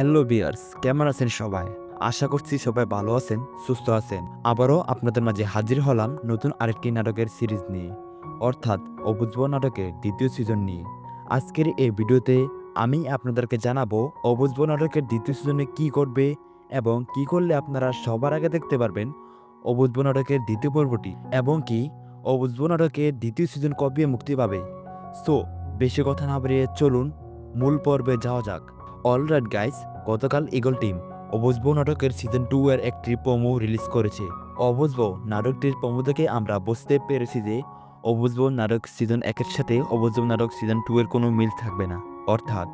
Hello বিয়ার্স কেমন আছেন সবাই? আশা করছি সবাই ভালো আছেন, সুস্থ আছেন। আবারও আপনাদের মাঝে হাজির হলাম নতুন আরেকটি নাটকের সিরিজ নিয়ে, অর্থাৎ অবুঝব নাটকের দ্বিতীয় সিজন নিয়ে। আজকের এই ভিডিওতে আমি আপনাদেরকে জানাব অবুঝব নাটকের দ্বিতীয় সিজনে কি করবে এবং কি করলে আপনারা সবার আগে দেখতে পারবেন অবুঝব নাটকের দ্বিতীয় পর্বটি এবং কি অবুঝব নাটকের দ্বিতীয় সিজন কবে মুক্তি পাবে। সো, বেশি কথা না বাড়িয়ে চলুন, মূল পর্বে যাওয়া যাক। অলরাইট গাইস গতকাল ইগল টিম অবুঝব নাটকের সিজন টু এর একটি প্রোমো রিলিজ করেছে। অবুঝব নাটকটির প্রোমো থেকে আমরা বুঝতে পেরেছি যে অবুঝব নাটক সিজন একের সাথে অবুঝব নাটক সিজন টু এর কোনো মিল থাকবে না। অর্থাৎ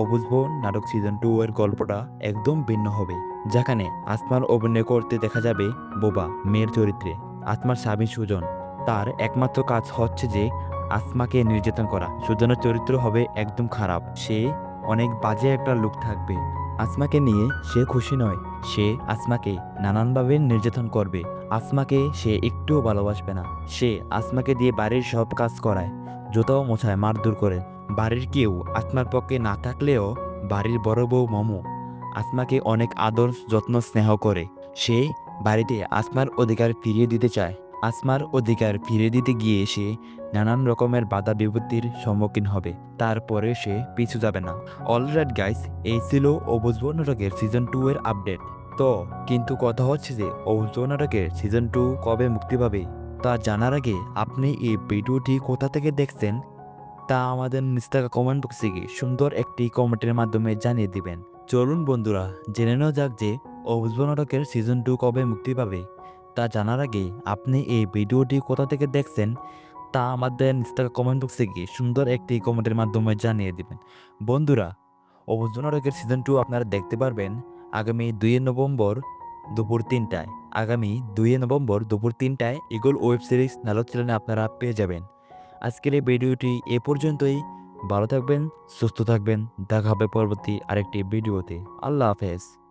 অবুঝব নাটক সিজন টু এর গল্পটা একদম ভিন্ন হবে, যেখানে আসমার অভিনয় করতে দেখা যাবে বোবা, মেয়ের চরিত্রে। আসমার স্বামী সুজন, তার একমাত্র কাজ হচ্ছে যে আসমাকে নির্যাতন করা। সুজনের চরিত্র হবে একদম খারাপ। সে অনেক বাজে একটা লুক থাকবে। আসমাকে নিয়ে সে খুশি নয়। সে আসমাকে নানানভাবে নির্যাতন করবে। আসমাকে সে একটুও ভালোবাসবে না। সে আসমাকে দিয়ে বাড়ির সব কাজ করায় জুতাও মোছায়, মারধর করে। বাড়ির কেউ আসমার পক্ষে না থাকলেও বাড়ির বড় বউ মমো আসমাকে অনেক আদর, যত্ন, স্নেহ করে। সে বাড়িতে আসমার অধিকার ফিরিয়ে দিতে চায়। আসমার অধিকার ফিরে দিতে গিয়ে সে নানান রকমের বাধা বিপত্তির সম্মুখীন হবে। তারপরে সে পিছু যাবে না। অলরাইট গাইস এই ছিল অবুঝব নাটকের সিজন টু এর আপডেট তো, কিন্তু কথা হচ্ছে যে অবুঝব নাটকের সিজন টু কবে মুক্তি পাবে? তা জানার আগে আপনি এই ভিডিওটি কোথা থেকে দেখছেন? তা আমাদের নিস্তাকা কমেন্ট বক্সে গিয়ে সুন্দর একটি কমেন্টের মাধ্যমে জানিয়ে দিবেন। চলুন বন্ধুরা, জেনে নেওয়া যাক যে অবুঝব নাটকের সিজন টু কবে মুক্তি পাবে। তা জানার আগে আপনি এই ভিডিওটি কোথা থেকে দেখছেন তা আমাদের নিস্তাকা কমেন্ট বক্সে গিয়ে সুন্দর একটি কমেন্টের মাধ্যমে জানিয়ে দেবেন। বন্ধুরা অবুঝব নাটকের সিজন টু আপনারা দেখতে পারবেন আগামী দুই নভেম্বর দুপুর তিনটায়। আগামী দুই নভেম্বর দুপুর তিনটায় ইগল ওয়েব সিরিজ নালক চ্যানেলে আপনারা পেয়ে যাবেন। আজকের এই ভিডিওটি এ পর্যন্তই। ভালো থাকবেন, সুস্থ থাকবেন। দেখা হবে পরবর্তী আরেকটি ভিডিওতে। আল্লাহ হাফেজ।